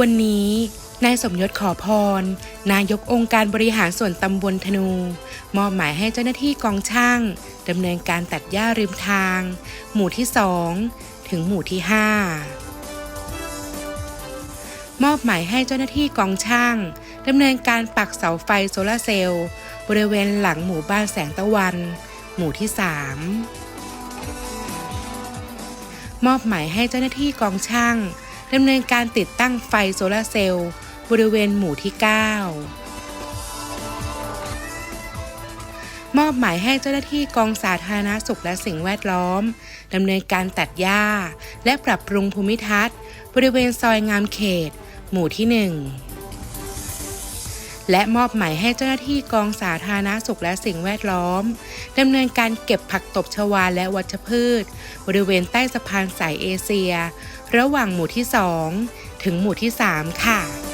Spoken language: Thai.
วันนี้นายสมยศขอพร นายกองค์การบริหารส่วนตำบลธนู มอบหมายให้เจ้าหน้าที่กองช่างดำเนินการตัดหญ้าริมทาง หมู่ที่2ถึงหมู่ที่5มอบหมายให้เจ้าหน้าที่กองช่างดำเนินการปักเสาไฟโซลาร์เซลล์บริเวณหลังหมู่บ้านแสงตะวัน หมู่ที่3มอบหมายให้เจ้าหน้าที่กองช่าง ดำเนินการติดตั้งไฟโซลาร์เซลล์บริเวณหมู่ที่ 9 มอบหมายให้เจ้าหน้าที่กองสาธารณสุขและสิ่งแวดล้อมดำเนินการตัดหญ้า และปรับปรุงภูมิทัศน์ บริเวณซอยงามเขต หมู่ที่ 1 และมอบหมายให้เจ้าหน้าที่กองสาธารณสุขและสิ่งแวดล้อมดำเนินการเก็บผักตบชวาและวัชพืช บริเวณใต้สะพานสายเอเชีย ระหว่างหมู่ที่ 2 ถึงหมู่ที่ 3 ค่ะ